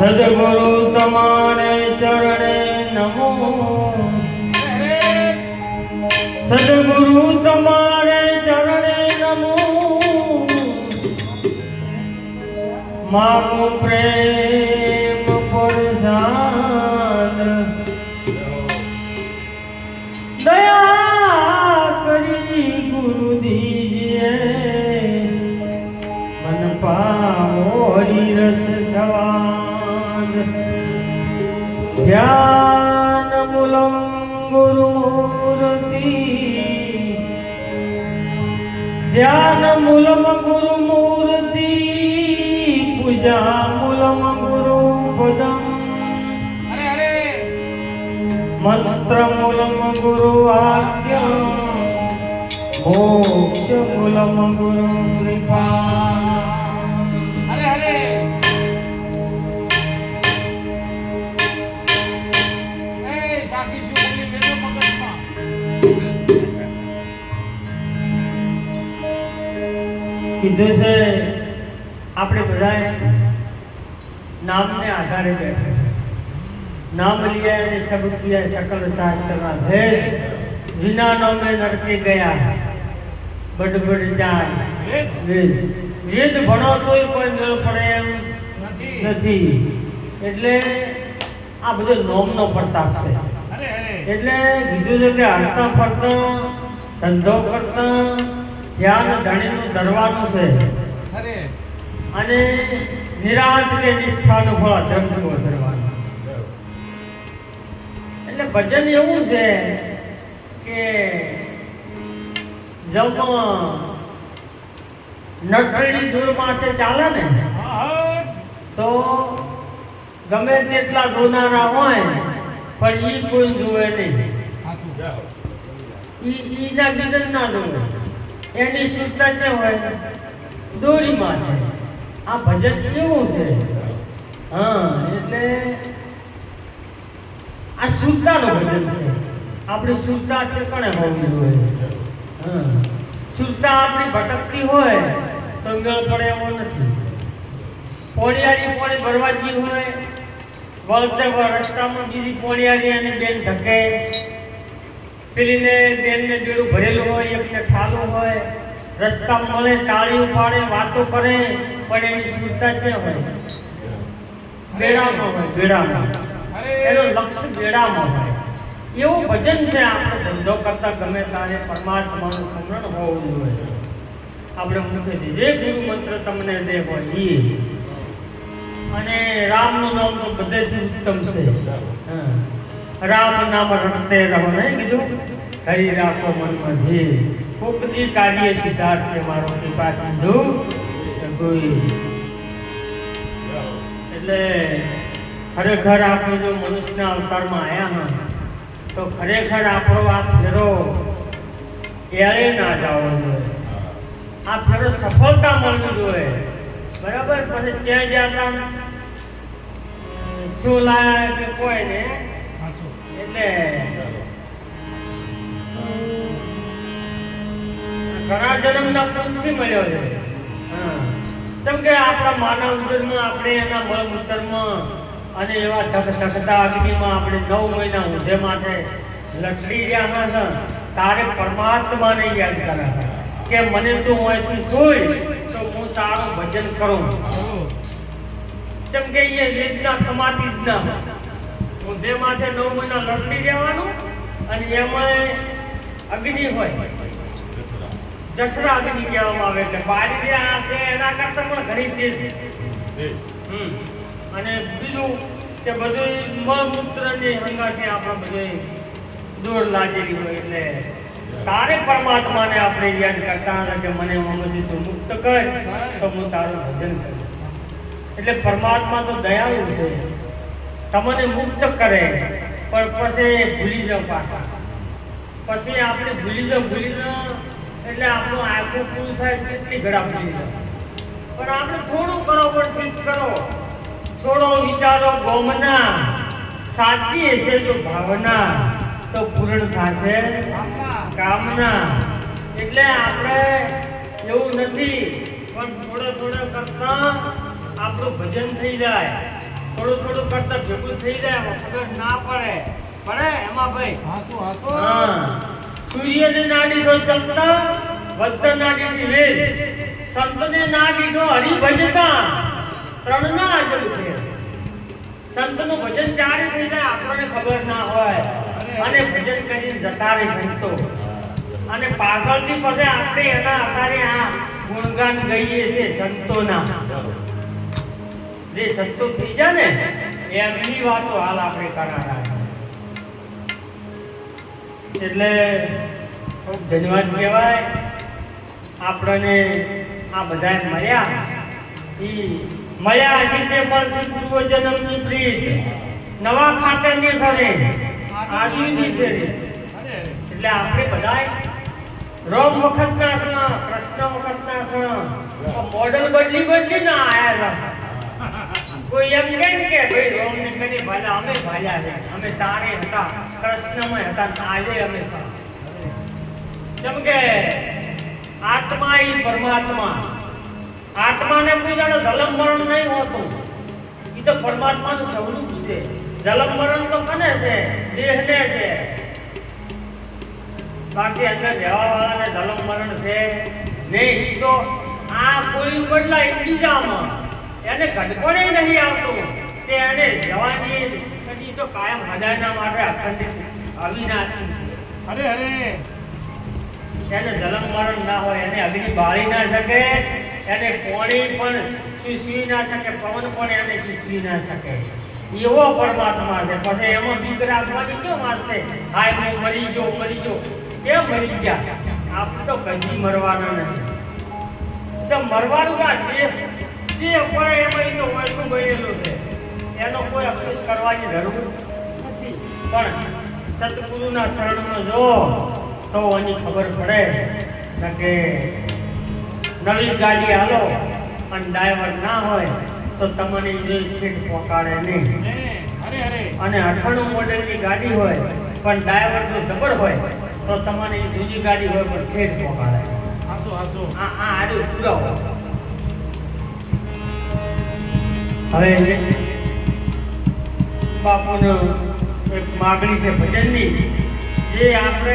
સદગુરુ તમારે ચરણે નમો. સદગુરુ તમારે માગો પ્રેમ પરસાદ દયા. કરી ગુરુ દીજે મન પામોરી રસ સવાદ ધ્યાન મૂલમ ગુરુમૂર્તિ. ધ્યાન મૂલમ ગુરુમૂર્તિ મંત્ર મૂલમ ગુરુ આજ્ઞ મૂલમ ગુરુ કૃપા કીધું છે આપણે બધાએ નામને આધારે બેઠે નામ લિયા અને સબ કિયા સકલ શાસ્ત્રના ભેદ વિના નામે નરકે ગયા. બડ બડ જાય વેદ. વેદ ભણો તોય કોઈ મેળ પડે એમ નથી. એટલે આ બધો નોમનો પ્રતાપ છે. એટલે કીધું છે કે હરતા ફરતા ધંધો કરતા ધ્યાન ધણીનું ધરવાનું છે. અને નિરાંત કે નિષ્ઠાનું ફળ ધરવાનું. એટલે ભજન એવું છે કે જબ નટણી દૂર માટે ચાલે ને, તો ગમે તેટલા ગુનારા હોય, પણ ઈ કોઈ જુએ નહીં. ઈ, ઈના બીજન ના જુએ. એની સૂચના છે હોય, દોરીમાં માટે આ ભજન કેવું છે? હા, એટલે આ શુદ્ધતાનું ભજન છે. આપણી શુદ્ધતા છે કણે હોવી જોઈએ? હા. શુદ્ધતા આપણી ભટકતી હોય, તો મેળ પડે એવો નથી. પોળિયારી પોળી ભરવાજી હોય, વળતે રસ્તામાં બીજી પોળિયારી અને બેન ધકે પેલીને બેનને બેડું ભરેલું હોય, એકને ઠાલું હોય રસ્તા મળે, તાળી ઉપાડે, વાતો કરે, પણ એની શુદ્ધતા છે હોય? બેડામાં હોય બેડામાં એનો લક્ષ્ય બેડામાં હોય. એવું ભજન છે આપણે ધંધો કરતા ગમે તારે પરમાત્માનું સ્મરણ હોવું જોઈએ. આપણે મૂકી જે ગુરુ મંત્ર તમને દે હોય એ અને રામનું નામ તો બધેથી ઉત્તમ છે. રામ નામ રટતે રહો નહીં બીજું? હરી રાખો મનમાં જે કોકથી કાર્ય સિદ્ધાર્થ છે મારો કૃપા સિંધુ. કોઈ એટલે ખરેખર આપણે જો મનુષ્યના અવતારમાં આવ્યા હા તો ખરેખર આપણો આ ફેરો ક્યારે ના જવો જોઈએ. આ ફેરો સફળતા મળવી જોઈએ. બરાબર? પછી ત્યાં જતા શું લાયા કે કોઈ ને, એટલે ઘણા જન્મના પુણ્યથી મળ્યો છે. કેમ કે આપણા માનવ જન્મ, આપણે એના મળમૂત્રમાં અને એવા ઢગ અગ્નિમાં આપણે નવ મહિના ઊંધે માટે લટડી રહ્યા છે તારે પરમાત્માને યાદ કરે કે મને તું અહીંથી જોઈ તો હું તારું ભજન કરું. કેમ કે એ વેદના થમાતી જ ના. ઊંધે માથે નવ મહિના લટડી રહેવાનું અને એમાં અગ્નિ હોય. જઠરા અગ્નિ કહેવામાં આવે એટલે બારી રહ્યા છે એના કરતાં પણ ઘણી તેજ. હમ. અને બીજું કે બધું મળમૂત્રની હંગાથી આપણે બધું દૂર લાગેલી હોય એટલે તારે પરમાત્માને આપણે યાદ કરતા હતા કે મને મમતી તું મુક્ત કર, તો હું તારું ભજન કરું. એટલે પરમાત્મા તો દયાળુ છે. તમને મુક્ત કરે, પણ પછી ભૂલી જાઓ પાછા. પછી આપણે ભૂલી જાઓ ભૂલી જાઓ, એટલે આપણું આખું પૂરું થાય, કેટલી ઘડા ભૂલી જાઓ. પણ આપણે થોડું કરો, પણ ઠીક કરો. છોડો વિચારો ગોમના. સાચી હશે તો ભાવના. તો પૂર્ણ થશે કામના. એટલે આપણે એવું નથી પણ થોડો થોડો કરતા આપણું ભજન થઈ જાય. થોડું થોડું કરતા ભેગું થઈ જાય ખબર ના પડે. પડે એમાં ભાઈ? હાસુ હાસુ સૂર્યને ના દીધો ચલતા વધતા ના દીધી વેદ. સંતને ના દીધો હરિભજતા. ત્રણના અજલ છે સંતનું ભજન ચારે થઈ જાય આપણને ખબર ના હોય. અને ભજન કરીને જતા રહે સંતો. અને પાછળથી પછી આપણે એના અત્યારે આ ગુણગાન ગઈએ છે સંતોના. જે સંતો થઈ જાય ને એમની વાતો હાલ આપણે કરાતા એટલે ખૂબ ધન્યવાદ કહેવાય. આપણને આ બધા મળ્યા. ઈ મળ્યા તે પણ શ્રી પૂર્વ જન્મની પ્રીત. નવા ખાતરની થરે આદિની છે એટલે આપણે બધાય રોગ વખતના છે કૃષ્ણ વખતના છે મોડલ બદલી બદલી ના આયા છે કોઈ એમ ને કે, ભાઈ રોમ ને કરી ભાજા અમે ભાજા છે. અમે તારે હતા, કૃષ્ણમય હતા, ને આજે અમે સા. જેમ કે, આત્મા ઈ પરમાત્મા. આત્માને કોઈ જાણે જલમ મરણ નહીં હોતું. એ તો પરમાત્માનું સૌનું છે. જલમ મરણ તો કને છે? દેહને છે. બાકી અંદર રહેવા વાળાને જલમ મરણ છે નહીં. તો આ કોઈ બદલાય બીજામાં એને ઘટકોને નહીં આવતું. તે એને જવાની પછી તો કાયમ હજારના માટે અખંડિત અવિનાશી અરે અરે. એને જલમ મરણ ના હોય એને અગ્નિ બાળી ના શકે એને પાણી પણ સૂસવી ના શકે, પવન પણ એને સૂસવી ના શકે. એવો પરમાત્મા છે. પછી એમાં બીક રાખવાની કેમ વાંચશે હાય હું મરી જો મરી જો કેમ મરી ગયા? આપણે તો કદી મરવાના નથી. તો મરવાનું ના, દેહ દેહ પણ એમાં ઈ તો વળતું ગયેલું છે. એનો કોઈ અફસોસ કરવાની જરૂર નથી. પણ સદગુરુના શરણમાં જો, તો એની ખબર પડે. કે નવી ગાડી હાલો. અને ડ્રાઈવર ના હોય તો તમારી જે છેટ પહોંચાડે નહીં. હે, અને અઠાણું મોડેલની ગાડી હોય પણ ડ્રાઈવર જો જબર હોય તો તમારી જૂની ગાડી હોય પણ છેટ પહોંચાડે હાસો હાસો આ આ આડું પૂરો હવે બાપુનો એક માગણી છે ભજનની. જે આપણે